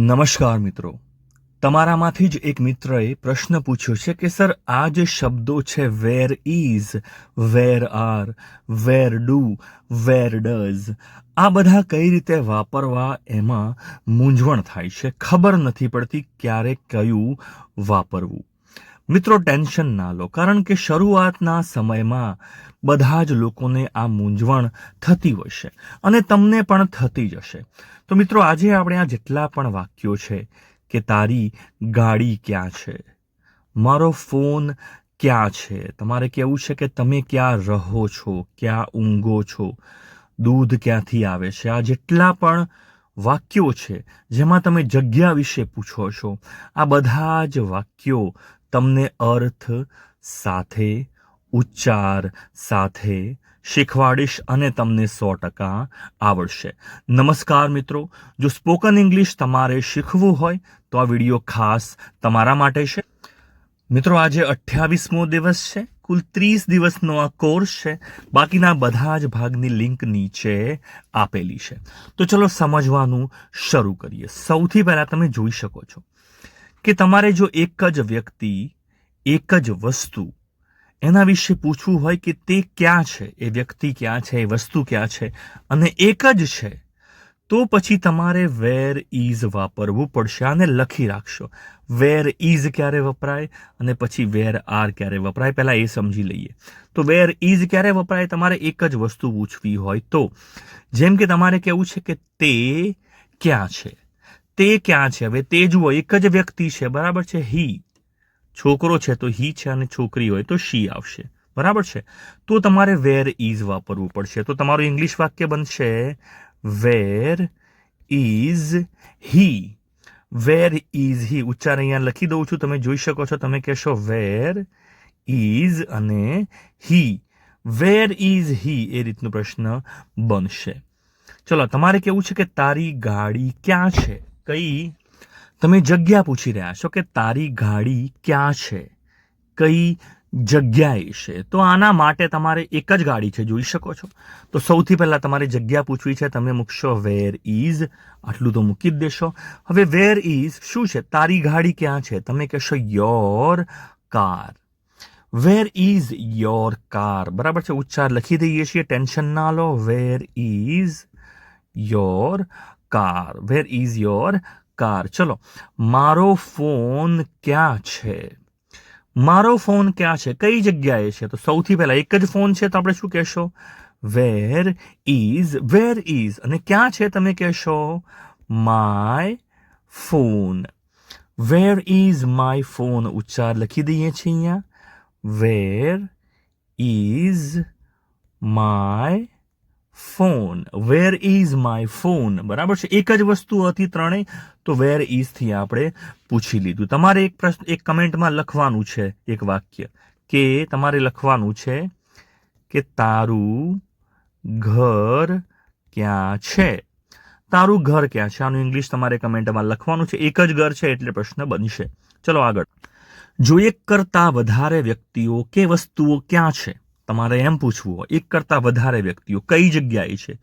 નમસ્કાર મિત્રો. તમારામાંથી જ એક મિત્રએ પ્રશ્ન પૂછ્યો છે કે, સર, આ જે શબ્દો છે where is where are where do where does આ બધા કઈ રીતે વાપરવા એમાં મૂંઝવણ થાય છે? ખબર નથી પડતી ક્યારે કયું વાપરવું. મિત્રો, ટેન્શન ના લો. કારણ કે શરૂઆતના સમયમાં બધા જ લોકોને આ મૂંઝવણ થતી હોય છે અને તમને પણ થતી જ હશે. તો મિત્રો, આજે આપણે આ જેટલા પણ વાક્યો છે કે તારી ગાડી ક્યાં છે, મારો ફોન ક્યાં છે, તમારે કહેવું છે કે તમે ક્યાં રહો છો, ક્યાં ઊંઘો છો, દૂધ ક્યાંથી આવે છે, આ જેટલા પણ વાક્યો છે જેમાં તમે જગ્યા વિશે પૂછો છો, આ બધા જ વાક્યો તમને અર્થ સાથે, ઉચ્ચાર સાથે શીખવાડીશ અને તમને સો ટકા આવડશે. નમસ્કાર મિત્રો, જો સ્પોકન ઇંગ્લિશ તમારે શીખવું હોય, તો આ વીડિયો ખાસ તમારા માટે છે. મિત્રો, આજે અઠ્યાવીસમો દિવસ છે, કુલ ત્રીસ દિવસનો આ કોર્સ છે, બાકીના બધા જ ભાગની લિંક નીચે આપેલી છે. તો ચલો સમજવાનું શરૂ કરીએ. સૌથી પહેલાં તમે જોઈ શકો છો કે તમારે જો એક જ વ્યક્તિ, એક જ વસ્તુ એના વિશે પૂછવું હોય કે તે ક્યાં છે? એ વ્યક્તિ ક્યાં છે? એ વસ્તુ ક્યાં છે? અને એક જ છે, તો પછી તમારે વેર ઇઝ વાપરવું પડશે આને લખી રાખશો. વેર ઇઝ ક્યારે વપરાય અને પછી વેર આર ક્યારે વપરાય? પહેલાં એ સમજી લઈએ. તો વેર ઇઝ ક્યારે વપરાય? તમારે એક જ વસ્તુ પૂછવી હોય તો. જેમ કે તમારે કહેવું છે કે તે ક્યાં છે? તે ક્યાં છે? હવે તે જુઓ, એક જ વ્યક્તિ છે, બરાબર છે? હી. છોકરો છે તો હી છે અને છોકરી હોય તો શી આવશે. બરાબર છે? તો તમારે વેર ઇઝ વાપરવું પડશે. તો તમારું ઇંગ્લિશ વાક્ય બનશે where is he. Where is he. ઉચ્ચાર અહીંયા લખી દઉં છું, તમે જોઈ શકો છો, તમે કહેશો વેર ઇઝ અને હી. વેર ઇઝ હી એ રીતનો પ્રશ્ન બનશે. ચલો, તમારે કેવું છે કે તારી ગાડી ક્યાં છે? કઈ, તમે જગ્યા પૂછી રહ્યા છો કે તારી ગાડી ક્યાં છે? કઈ જગ્યાએ છે? તો આના માટે તમારે એક જ ગાડી છે, જોઈ શકો છો. તો સૌથી પહેલાં તમારે જગ્યા પૂછવી છે, તમે મૂકશો વેર ઇઝ આટલું તો મૂકી જ દેશો. હવે વેર ઇઝ શું છે? તારી ગાડી ક્યાં છે? તમે કહેશો your car where is your car બરાબર છે? ઉચ્ચાર લખી દઈએ છીએ, ટેન્શન ના લો. Where is your car. Where is your car ચલો, મારો ફોન ક્યાં છે? મારો ફોન ક્યાં છે? કઈ જગ્યાએ છે? તો સૌથી પહેલા એક જ ફોન છે તો આપણે શું કહેશો? વેર ઇઝ વેર ઇઝ અને ક્યાં છે તમે કહેશો? My phone where is my phone ઉચ્ચાર લખી દઈએ છીએ અહીંયા. Where is my phone. Where is my phone બરાબર છે? એક જ વસ્તુ હતી ત્રણેય, તો વેર ઇઝથી આપણે પૂછી લીધું. તમારે એક પ્રશ્ન, એક કમેન્ટમાં લખવાનું છે, એક વાક્ય. કે તમારે લખવાનું છે કે તારું ઘર ક્યાં છે? તારું ઘર ક્યાં છે? આનું ઇંગ્લિશ તમારે કમેન્ટમાં લખવાનું છે. એક જ ઘર છે એટલે પ્રશ્ન બનશે. ચલો આગળ. જો એક કરતાં વધારે વ્યક્તિઓ કે વસ્તુઓ ક્યાં છે? તમારે એમ પૂછવું હોય, એક કરતાં વધારે વ્યક્તિઓ કઈ જગ્યાએ છે?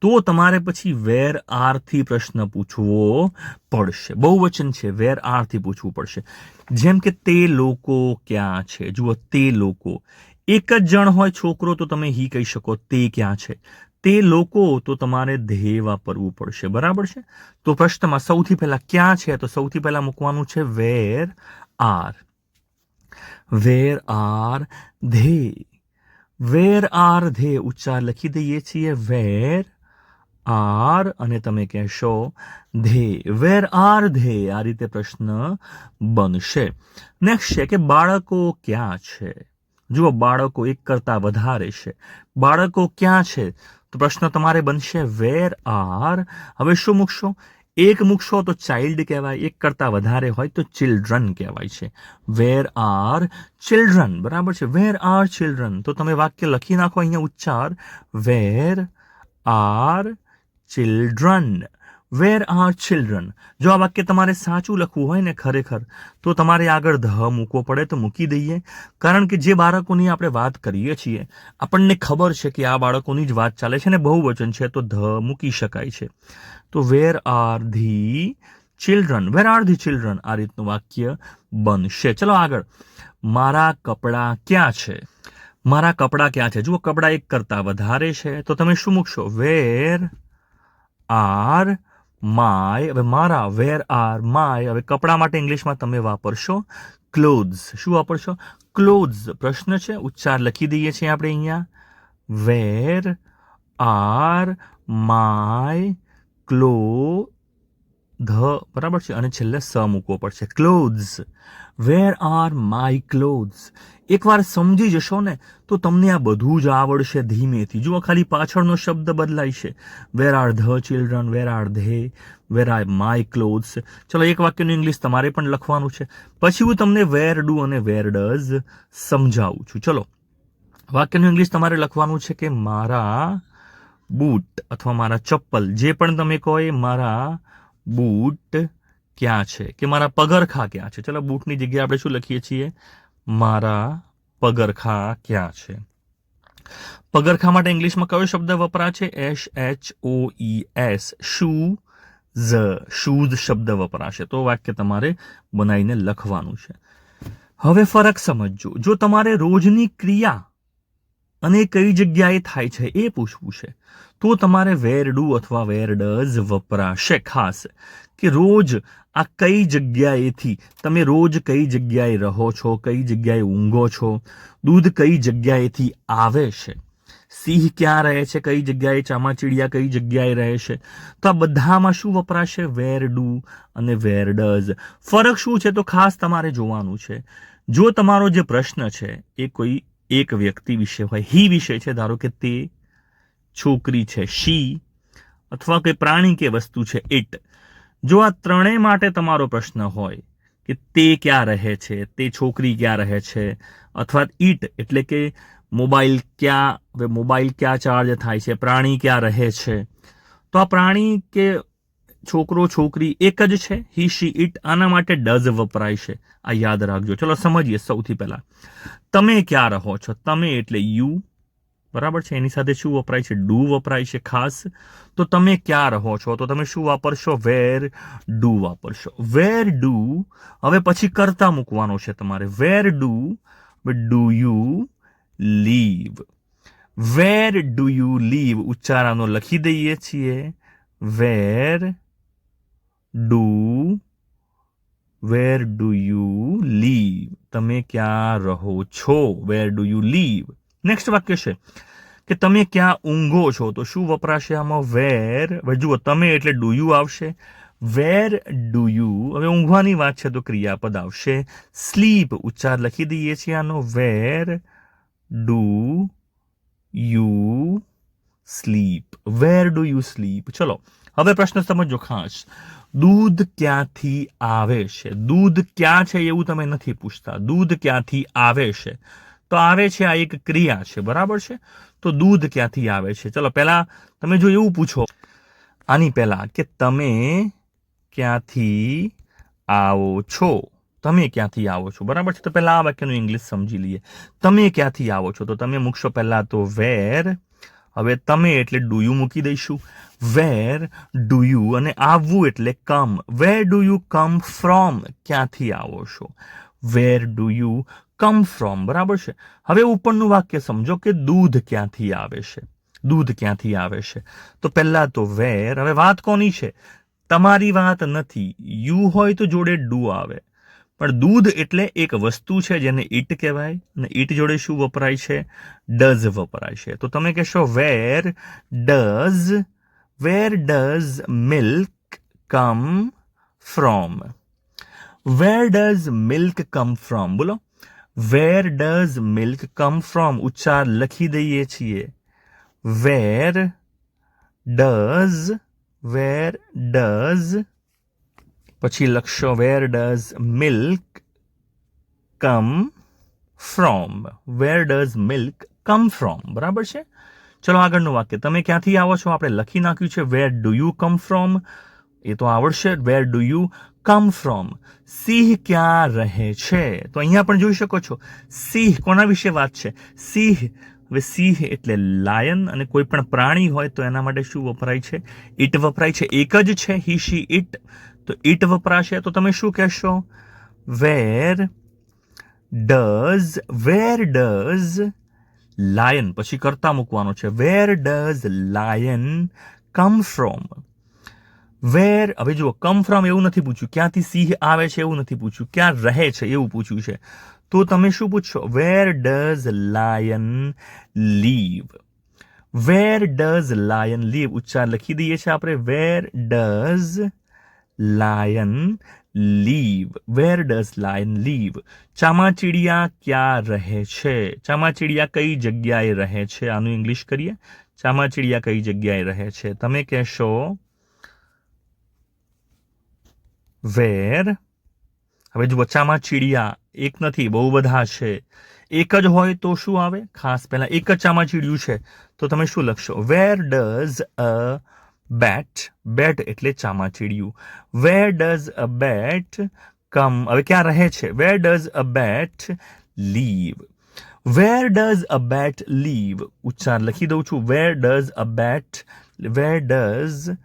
તો તમારે પછી વેર આરથી પ્રશ્ન પૂછવો પડશે. બહુવચન છે, વેર આરથી પૂછવું પડશે. જેમ કે તે લોકો ક્યાં છે? જુઓ, તે લોકો. એક જ જણ હોય છોકરો તો તમે હી કહી શકો, તે ક્યાં છે? તે લોકો તો તમારે ધ્યેય વાપરવું પડશે, બરાબર છે? તો પ્રશ્નમાં સૌથી પહેલાં ક્યાં છે? તો સૌથી પહેલાં મૂકવાનું છે વેર આર. વેર આર ધ્યેય. વેર આર ધે ઉચ્ચાર લખી દઈએ છીએ. વેર આર અને તમે કહેશો ધે. વેર આર ધે આ રીતે પ્રશ્ન બનશે. નેક્સ્ટ છે કે બાળકો ક્યાં છે? જુઓ, બાળકો એક કરતાં વધારે છે. બાળકો ક્યાં છે? તો પ્રશ્ન તમારે બનશે વેર આર. હવે શું મૂકશો? એક મૂકશો તો ચાઇલ્ડ કહેવાય, એક કરતાં વધારે હોય તો ચિલ્ડ્રન કહેવાય છે. વેર આર ચિલ્ડ્રન બરાબર છે. વેર આર ચિલ્ડ્રન તો તમે વાક્ય લખી નાખો અહીંયા ઉચ્ચાર. Where are children where are children જો આ વાક્ય તમારે સાચું લખવું હોય ને ખરેખર, તો તમારે આગળ ધ મૂકવો પડે તો મૂકી દઈએ. કારણ કે જે બાળકોની આપણે વાત કરીએ છીએ, આપણને ખબર છે કે આ બાળકોની જ વાત ચાલે છે ને બહુ વચન છે, તો ધ મૂકી શકાય છે. તો where are the children where are the children આ રીતનું વાક્ય બનશે. ચલો આગળ. મારા કપડાં ક્યાં છે? મારા કપડાં ક્યાં છે? જુઓ, કપડાં એક કરતાં વધારે છે. તો તમે શું મૂકશો? વેર આર માય હવે મારા વેર આર માય હવે કપડાં માટે ઇંગ્લિશમાં તમે વાપરશો? ક્લોથ્સ શું વાપરશો? ક્લોથ્સ પ્રશ્ન છે. ઉચ્ચાર લખી દઈએ છીએ આપણે અહીંયા. Where are my clothes બરાબર છે? અને છેલ્લે સ મૂકવો પડશે. Clothes where are my clothes એકવાર સમજી જશો ને, તો તમને આ બધું જ આવડશે ધીમેથી. જુઓ, ખાલી પાછળનો શબ્દ બદલાય છે. Where are the children where are they where are my clothes ચલો, એક વાક્યનું ઇંગ્લિશ તમારે પણ લખવાનું છે. પછી હું તમને વેર ડુ અને વેર ડઝ સમજાવું છું. ચલો, વાક્યનું ઇંગ્લિશ તમારે લખવાનું છે કે મારા બૂટ અથવા મારા ચપ્પલ, જે પણ તમે કહો એ મારા બૂટ ક્યાં છે કે મારા પગરખા ક્યાં છે? ચલો, બૂટની જગ્યાએ આપણે શું લખીએ છીએ? મારા પગરખા ક્યાં છે? પગરખા માટે ઇંગ્લિશમાં કયો શબ્દ વપરાશે? S, H, O, E, S shoe ઝ શૂઝ શબ્દ વપરાશે. તો વાક્ય તમારે બનાવીને લખવાનું છે. હવે ફરક સમજજો. જો તમારે રોજની ક્રિયા અને એ કઈ જગ્યાએ થાય છે એ પૂછવું છે. તો તમારે વેર ડુ અથવા વેર ડઝ વપરાશે ખાસ કે રોજ આ કઈ જગ્યાએથી તમે રોજ કઈ જગ્યાએ રહો છો, કઈ જગ્યાએ ઊંઘો છો, દૂધ કઈ જગ્યાએથી આવે છે, સિંહ ક્યાં રહે છે, કઈ જગ્યાએ ચામાચીડિયા કઈ જગ્યાએ રહે છે, તો આ બધામાં શું વપરાશે? વેર ડુ અને વેર ડઝ ફરક શું છે? તો ખાસ તમારે જોવાનું છે. જો તમારો જે પ્રશ્ન છે એ કોઈ એક વ્યક્તિ વિશે હોય, હી વિશે છે, ધારો કે તે છોકરી છે, શી, અથવા કોઈ પ્રાણી કે વસ્તુ છે ઇટ જો આ ત્રણેય માટે તમારો પ્રશ્ન હોય કે તે ક્યાં રહે છે, તે છોકરી ક્યાં રહે છે, અથવા ઈટ, એટલે કે મોબાઈલ ક્યાં, હવે મોબાઈલ ક્યાં ચાર્જ થાય છે, પ્રાણી ક્યાં રહે છે, તો આ પ્રાણી કે છોકરો, છોકરી એક જ છે. હી શી ઇટ આના માટે ડઝ વપરાય છે. આ યાદ રાખજો. ચલો સમજીએ સૌથી પહેલાં. તમે ક્યાં રહો છો? તમે એટલે યુ બરાબર છે? એની સાથે શું વપરાય છે? ડુ વપરાય છે ખાસ. તો તમે ક્યાં રહો છો? તો તમે શું વાપરશો? Where do વાપરશો. વેર ડુ હવે પછી કરતા મૂકવાનો છે તમારે. Where do do you live where do you live ઉચ્ચારાનો લખી દઈએ છીએ. Where do, where do you live? તમે ક્યાં રહો છો? Where do you live? Next વાક્ય છે કે તમે ક્યાં ઊંઘો છો? તો શું વપરાશે આમાં વેર? જુઓ, તમે એટલે ડુ યુ આવશે? Where do you? હવે ઊંઘવાની વાત છે તો ક્રિયાપદ આવશે. સ્લીપ. ઉચ્ચાર લખી દઈએ છીએ આનો. Where do you sleep. Where do you sleep. ચલો હવે પ્રશ્ન સમજો ખાસ. દૂધ ક્યાંથી આવે છે? દૂધ ક્યાં છે એવું તમે નથી પૂછતા. દૂધ ક્યાંથી આવે છે? તો આવે છે, આ એક ક્રિયા છે, બરાબર છે? તો દૂધ ક્યાંથી આવે છે? ચલો, પહેલા તમે જો એવું પૂછો. આની પહેલા કે તમે ક્યાંથી આવો છો? તમે ક્યાંથી આવો છો? બરાબર છે? તો પહેલા આ વાક્યનું ઇંગ્લિશ સમજી લઈએ. તમે ક્યાંથી આવો છો? તો તમે મૂકશો પહેલા તો વેર હવે તમે એટલે ડુ યુ મૂકી દઈશું. વેર ડુ યુ અને આવવું એટલે come where do you come from ક્યાંથી આવો છો? Where do you come from બરાબર છે? હવે ઉપરનું વાક્ય સમજો કે દૂધ ક્યાંથી આવે છે? દૂધ ક્યાંથી આવે છે? તો પહેલાં તો વેર હવે વાત કોની છે? તમારી વાત નથી. યુ હોય તો જોડે ડુ આવે. પણ દૂધ એટલે એક વસ્તુ છે જેને ઈટ કહેવાય અને ઈટ જોડે શું વપરાય છે? ડઝ વપરાય છે. તો તમે કહેશો, where does where does milk come from? Where does milk come from? બોલો. Where does milk come from ઉચ્ચાર લખી દઈએ છીએ. વેર ડઝ વેર ડઝ પછી લખશો where does milk come from where does milk come from બરાબર છે? ચલો આગળનું વાક્ય. તમે ક્યાંથી આવો છો? આપણે લખી નાખ્યું છે where do you come from એ તો આવડશે where do you come from સિંહ ક્યાં રહે છે? તો અહીંયા પણ જોઈ શકો છો. સિંહ કોના વિશે વાત છે? સિંહ, હવે સિંહ એટલે લાયન અને કોઈ પણ પ્રાણી હોય તો એના માટે શું વપરાય છે? ઈટ વપરાય છે. એક જ છે, હી, શી, ઈટ. તો ઇટ વપરાશે, તો તમે શું કહેશો? Where does where does lion. પછી કરતા મૂકવાનો છે. Where does lion come from. Where, હવે જુઓ, કમ ફ્રોમ એવું નથી પૂછ્યું. ક્યાંથી સિંહ આવે છે એવું નથી પૂછ્યું. ક્યાં રહે છે એવું પૂછ્યું છે. તો તમે શું પૂછશો? Where does lion live. Where does lion live. ઉચ્ચાર લખી દઈએ છીએ આપણે. Where does lion live where does lion live ચામાચીડિયા ક્યાં રહે છે? ચામાચીડિયા કઈ જગ્યાએ રહે છે? આનું ઇંગ્લિશ કરીએ. ચામાચીડિયા કઈ જગ્યાએ રહે છે? તમે કહેશો વેર હવે જુઓ, ચામાચીડિયા એક નથી, બહુ બધા છે. એક જ હોય તો શું આવે? ખાસ પહેલા એક જ ચામાચીડિયું છે. તો તમે શું લખશો? Where does a bat bat એટલે ચામાચીડિયું. વેર ડઝ અ બેટ કમ હવે ક્યાં રહે છે? Where does a bat live where does a bat live ઉચ્ચાર લખી દઉં છું. Where does a bat where does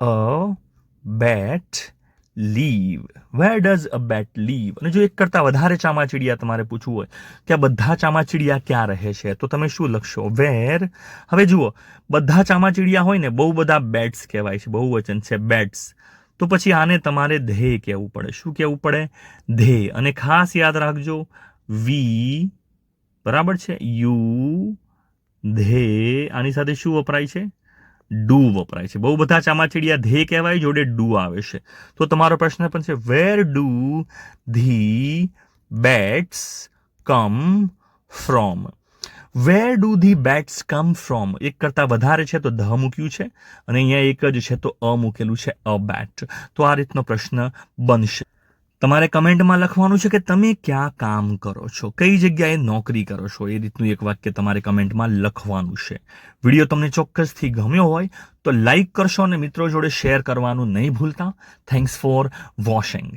a bat live. Where does a bat live અને જો એક કરતાં વધારે ચામાચીડિયા તમારે પૂછવું હોય, કે આ બધા ચામાચીડિયા ક્યાં રહે છે? તો તમે શું લખશો? વેર હવે જુઓ, બધા ચામાચીડિયા હોય ને, બહુ બધા બેટ્સ કહેવાય છે બહુ વચન છે બેટ્સ તો પછી આને તમારે ધ્યેય કહેવું પડે. શું કહેવું પડે? ધ્યેય અને ખાસ યાદ રાખજો વી બરાબર છે? યુ ધ્યેય આની સાથે શું વપરાય છે? ડુ વપરાય છે. બહુ બધા ચામાચીડિયા ધે કહેવાય, જોડે ડુ આવે છે. તો તમારો પ્રશ્ન પણ છે where do the bats come from where do the bats come from એક કરતાં વધારે છે તો ધ મૂક્યું છે, અને અહીંયા એક જ છે તો અ મૂકેલું છે અ બેટ તો આ રીતનો પ્રશ્ન બનશે. તમારે કમેન્ટમાં લખવાનું છે કે તમે ક્યાં કામ કરો છો? કઈ જગ્યાએ નોકરી કરો છો? એ રીતનું એક વાક્ય તમારે કમેન્ટમાં લખવાનું છે. વીડિયો તમને ચોક્કસથી ગમ્યો હોય તો લાઇક કરશો અને મિત્રો જોડે શેર કરવાનું નહીં ભૂલતા. Thanks for washing